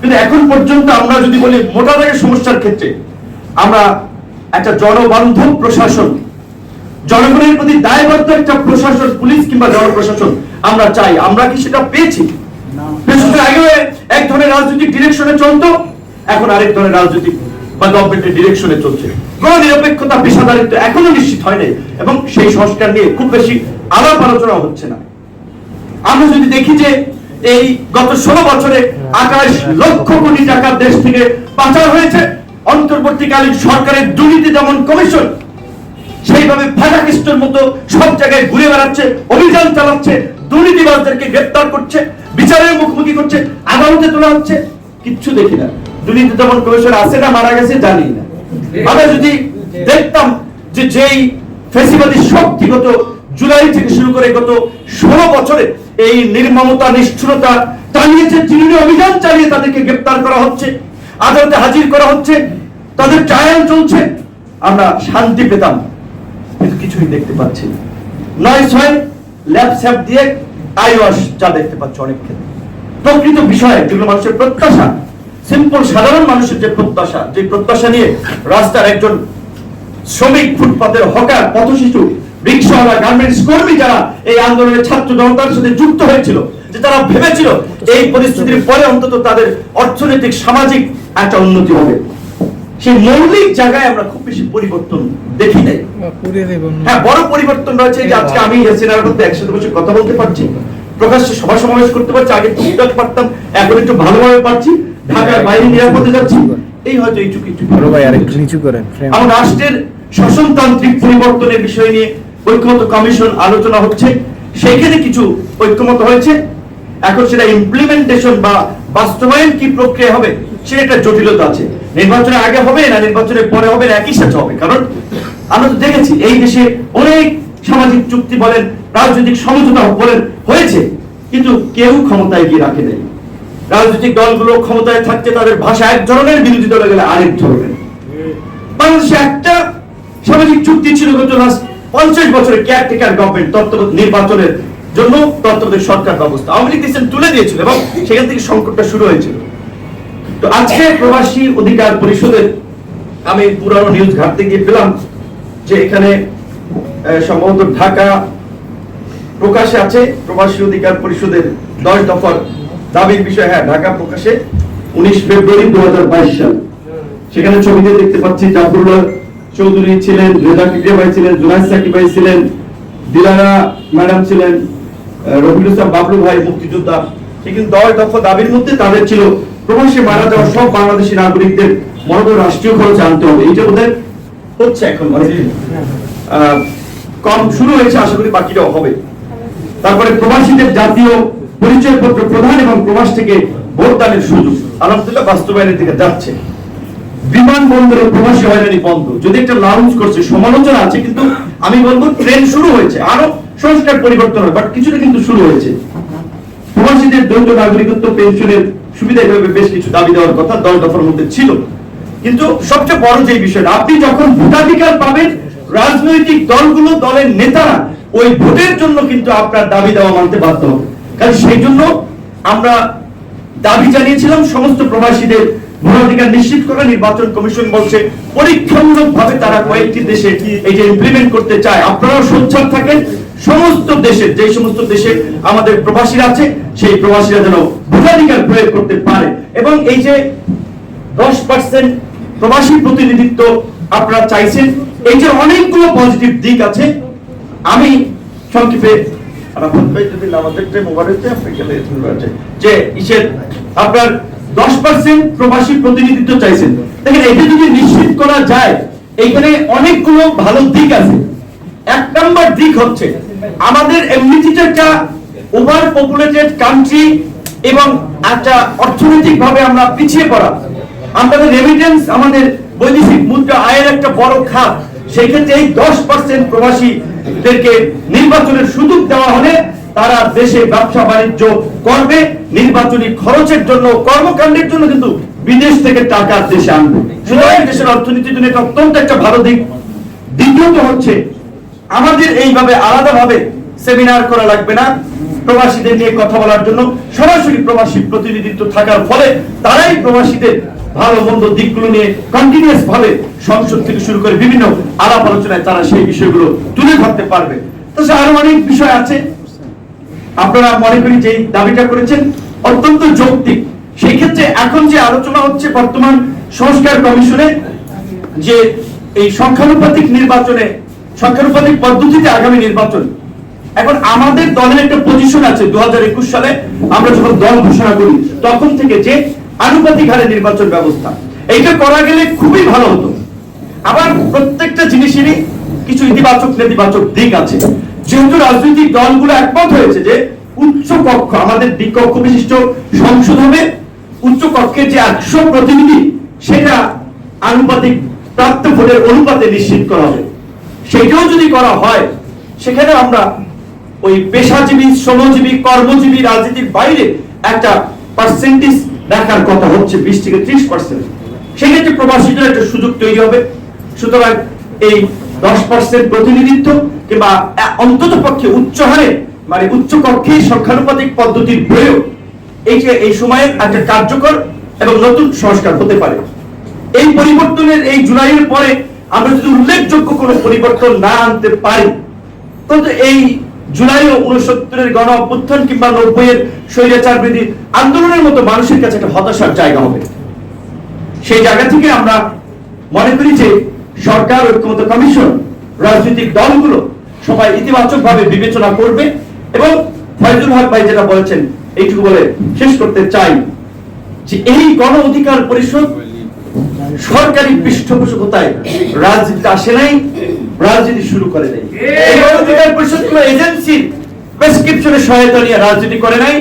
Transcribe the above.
কিন্তু এখন পর্যন্ত আমরা যদি বলি মোটা দাগের সমস্যার ক্ষেত্রে আমরা একটা জনবান্ধব প্রশাসন জনগণের প্রতি দায়বদ্ধ একটা প্রশাসন পুলিশ কিংবা জনপ্রশাসন আমরা চাই। আমরা কি সেটা পেয়েছি? আগে এক ধরনের রাজনৈতিক ডিরেকশনে চলতো এখন আরেক ধরনের রাজনৈতিক বা গভর্নমেন্টের ডিরেকশনে চলছে। কোন নিরপেক্ষতা পেশাদারিত্ব এখনও নিশ্চিত হয় নাই এবং সেই সংস্কার নিয়ে খুব বেশি আলাপ আলোচনা হচ্ছে না। আমরা যদি দেখি যে এই গত ষোলো বছরে আকাশ লক্ষ কোটি টাকা দেশ থেকে পাচার হয়েছে। অন্তর্বর্তীকালীন সরকারের দুর্নীতি দমন কমিশন সেইভাবে ফাটাকিস্টর মতো সব জায়গায় ঘুরে বেড়াচ্ছে, অভিযান চালাচ্ছে, দুর্নীতিবাজদেরকে গ্রেপ্তার করছে, বিচারের মুখোমুখি করছে, আদালতে তোলা হচ্ছে। কিচ্ছু দেখি না। দুর্নীতি দমন কমিশন আছে না, মারা গেছে জানি না। আমরা যদি দেখতাম যে যেই ফেসিবাদী শক্তিগত জুলাই থেকে শুরু করে গত ষোলো বছরে এই নির্মমতা, নিষ্ঠুরতা চালিয়েছে চিরুনি অভিযান চালিয়ে তাদেরকে গ্রেপ্তার করা হচ্ছে, আদালতে হাজির করা হচ্ছে, তাদের ট্রায়াল চলছে। আমরা শান্তি পেতাম, কিন্তু কিছুই দেখতে পাচ্ছি নয় ছয় দিয়ে আইওয়াস যা দেখতে পাচ্ছি অনেক ক্ষেত্রে। প্রকৃত বিষয়ে, যেগুলো মানুষের প্রত্যাশা সিম্পল সাধারণ মানুষের যে প্রত্যাশা যে প্রত্যাশা নিয়ে রাস্তার একজন শ্রমিক ফুটপাতের হকার, পথশিশু রিক্সাওয়ালা গার্মেন্টস কর্মী যারা এই আন্দোলনের ছাত্র জনতার সাথে যুক্ত হয়েছিল যে তারা ভেবেছিল এই পরিস্থিতির পরে অন্তত তাদের অর্থনৈতিক সামাজিক একটা উন্নতি হবে। সেই মৌলিক জায়গায় আমরা খুব বেশি পরিবর্তন দেখি নাই। হ্যাঁ বড় পরিবর্তন রয়েছে যে আজকে আমি এসিনার মধ্যে একসাথে বসে কথা বলতে পারছি। প্রকাশ্যে সভা সমাবেশ করতে পারছি আগে টুকটাক পারতাম এখন একটু ভালোভাবে পারছি ঢাকার বাইরে নিরাপদে যাচ্ছি। এই হয়তো এইটুকু একটু বড় ভাই আরেকটু নিচু করেন আমার রাষ্ট্রের শাসনতান্ত্রিক পরিবর্তনের বিষয় নিয়ে ঐক্যমত কমিশন আলোচনা হচ্ছে, সেখানে কিছু ঐক্যমত হয়েছে। এখন সেটা ইমপ্লিমেন্টেশন বা বাস্তবায়ন কি প্রক্রিয়া হবে, সেটা জটিলতা আছে। নির্বাচনের আগে হবে না, নির্বাচনের পরে হবে একই সাথে হবে। কারণ আমরা তো দেখেছি, এই দেশে অনেক সামাজিক চুক্তি বলেন, রাজনৈতিক সমঝোতা বলেন, হয়েছে। কিন্তু কেউ ক্ষমতায় গিয়ে রাখে নেই। রাজনৈতিক দলগুলো ক্ষমতায় থাকতে তাদের ভাষা এক ধরনের, বিরোধী দলে গেলে আরেক ধরনের। বাংলাদেশে একটা সামাজিক চুক্তি ছিল গত লাস্ট পঞ্চাশ বছরের কেয়ারটেকার গভর্নমেন্ট তত্ত্বাবধায়ক নির্বাচনের জন্য তত্ত্বাবধায়ক সরকার ব্যবস্থা। আওয়ামী লীগ তুলে দিয়েছিল এবং সেখান থেকে সংকটটা শুরু হয়েছিল। তো আজকে প্রবাসী অধিকার পরিষদের আমি পুরানো নিউজ ঘাটতে গিয়ে পেলাম যে এখানে সম্ভবত ঢাকা প্রকাশে আছে প্রবাসী অধিকার পরিষদের দশ দফার দাবির বিষয়। হ্যাঁ ঢাকা প্রকাশে উনিশ ফেব্রুয়ারি দু হাজার বাইশ সাল। সেখানে ছবিতে দেখতে পাচ্ছি জাফরুল্লাহ চৌধুরী ছিলেন রেজা কিবরিয়া ভাই ছিলেন জুনাইদ সাকিব ভাই ছিলেন দিলারা ম্যাডাম ছিলেন রবিউল ইসলাম বাবলু ভাই মুক্তিযোদ্ধা। সেখানে দশ দফা দাবির মধ্যে তাদের ছিল প্রবাসী মারা যাওয়া সব বাংলাদেশি নাগরিকদের মনোবল রাষ্ট্রীয় খরচে আনতে হবে। এইটা বোধহয় হচ্ছে এখন মানে কম শুরু হয়েছে আশা করি বাকিটাও হবে। তারপরে প্রবাসীদের জাতীয় পরিচয়পত্র প্রধান এবং প্রবাস থেকে ভোটদানের সুযোগ। আলহামদুলিল্লাহ বাস্তবায়নের দিকে যাচ্ছে। বিমানবন্দরে প্রবাসী হয়রানি বন্ধ। যদি একটা লাউঞ্জ করছে, সমালোচনা আছে, কিন্তু আমি বলব ট্রেন শুরু হয়েছে। আরও সংস্কার পরিবর্তন হয় বাট কিছুটা কিন্তু শুরু হয়েছে। প্রবাসীদের দ্বৈত নাগরিকত্ব, পেনশনের সুবিধা হিসেবে বেশ কিছু দাবি দেওয়ার কথা দল দফার মধ্যে ছিল। কিন্তু সবচেয়ে বড় যে বিষয়টা, আপনি যখন ভোটাধিকার পাবেন, রাজনৈতিক দলগুলো, দলের নেতারা ওই ভোটের জন্য কিন্তু আপনার দাবি দেওয়া মানতে বাধ্য হবে। কারণ সেই জন্য আমরা দাবি জানিয়েছিলাম, সমস্ত প্রবাসীদের ভোটাধিকার নিশ্চিত করা নির্বাচন কমিশন বলছে পরীক্ষামূলক ভাবে তারা কয়েকটি দেশে যে ইমপ্লিমেন্ট করতে চায়। আপনারাও সোচ্চার থাকেন সমস্ত দেশের যে সমস্ত দেশে আমাদের প্রবাসীরা আছে সেই প্রবাসীরা যেন ভোটাধিকার প্রয়োগ করতে পারে। এবং এই যে দশ পার্সেন্ট প্রবাসী প্রতিনিধিত্ব আপনারা চাইছেন এই যে অনেকগুলো পজিটিভ দিক আছে আমি সংক্ষেপে যে ইসের আপনার দশ পার্সেন্ট প্রবাসী প্রতিনিধিত্ব চাইছেন। দেখেন, এটা যদি নিশ্চিত করা যায়, এইখানে অনেকগুলো ভালো দিক আছে। এক দিক হচ্ছে, আমাদের একটা ওভার পপুলেটেড কান্ট্রি এবং একটা অর্থনৈতিক ভাবে আমরা পিছিয়ে পড়া। আমাদের রেমিটেন্স আমাদের বৈদেশিক মুদ্রা আয়ের একটা বড় খাত। সেই ক্ষেত্রে এই দশ পার্সেন্ট প্রবাসীদেরকে নির্বাচনের সুযোগ দেওয়া হলে তারা দেশে ব্যবসা বাণিজ্য করবে। নির্বাচনী খরচের জন্য, কর্মকাণ্ডের জন্য কিন্তু বিদেশ থেকে টাকা দেশে আনবে। সুতরাং দেশের অর্থনীতির জন্য এটা অত্যন্ত একটা ভালো দিক। দ্বিতীয়ত হচ্ছে, আমাদের এইভাবে আলাদাভাবে সেমিনার করা লাগবে না। প্রবাসীদের নিয়ে কথা বলার জন্য সরাসরি প্রবাসী প্রতিনিধিত্ব থাকার ফলে তারাই প্রবাসীদের ভালো মন্দ দিকগুলো নিয়ে কন্টিনিউয়াস ভাবে সংসদ থেকে শুরু করে বিভিন্ন আলাপ আলোচনায় তারা সেই বিষয়গুলো তুলে ধরতে পারবে। তো আরও অনেক বিষয় আছে। আপনারা মনে করি যে দাবিটা করেছেন অত্যন্ত যৌক্তিক। সেই ক্ষেত্রে এখন যে আলোচনা হচ্ছে বর্তমান সংস্কার কমিশনে, যে এই সংখ্যানুপাতিক নির্বাচনে, সংখ্যানুপাতিক পদ্ধতিতে আগামী নির্বাচন, এখন আমাদের দলের একটা পজিশন আছে দু হাজার একুশ সালে, আমরা যখন দল ঘোষণা করি, তখন থেকে যে আনুপাতিক হারে নির্বাচন ব্যবস্থা, এইটা করা গেলে খুবই ভালো হতো। আবার প্রত্যেকটা জিনিসেরই কিছু ইতিবাচক, নেতিবাচক দিক আছে। যেহেতু রাজনৈতিক দলগুলো একমত হয়েছে যে উচ্চ কক্ষ, আমাদের দ্বিকক্ষ বিশিষ্ট সংসদ হবে, উচ্চ কক্ষের যে একশো প্রতিনিধি, সেটা আনুপাতিক প্রাপ্ত ভোটের অনুপাতে নিশ্চিত করা হবে। সেটাও যদি করা হয়, সেখানে আমরা ওই পেশাজীবী, শ্রমজীবী, কর্মজীবী রাজনীতির বাইরে একটা পার্সেন্টেজ রাখার কথা হচ্ছে, বিশ থেকে ত্রিশ পার্সেন্ট সেক্ষেত্রে প্রবাসীদের একটা সুযোগ তৈরি হবে। সুতরাং এই দশ পার্সেন্ট প্রতিনিধিত্ব কিংবা অন্তত পক্ষে উচ্চ হারে মানে উচ্চ কক্ষে সংখ্যানুপাতিক পদ্ধতির প্রয়োগ। এই যে, এই সময়ে একটা কার্যকর এবং নতুন সংস্কার হতে পারে। এই পরিবর্তনের এই জুলাইয়ের পরে আমরা যদি উল্লেখযোগ্য কোনো পরিবর্তন না আনতে পারি তবে এই জুলাই ও উনসত্তরের গণ অভ্যুত্থান কিংবা নব্বই এর স্বৈরাচার বিধি আন্দোলনের মতো মানুষের কাছে একটা হতাশার জায়গা হবে। সেই জায়গা থেকে আমরা মনে করি যে সরকার ঐক্যমত কমিশন, রাজনৈতিক দলগুলো সবাই ইতিবাচক ভাবে বিবেচনা করবে এবং ফয়জুল হক ভাই যেটা বলেছেন, এইটুকু বলে শেষ করতে চাই যে এই গণ অধিকার পরিষদ সরকারি পৃষ্ঠপোষকতায় রাজনীতি আসে নাই, রাজনীতি শুরু করে নাই। এই গণ অধিকার পরিষদ কোনো এজেন্সির প্রেসক্রিপশনের সহায়তা নিয়ে রাজনীতি করে নাই।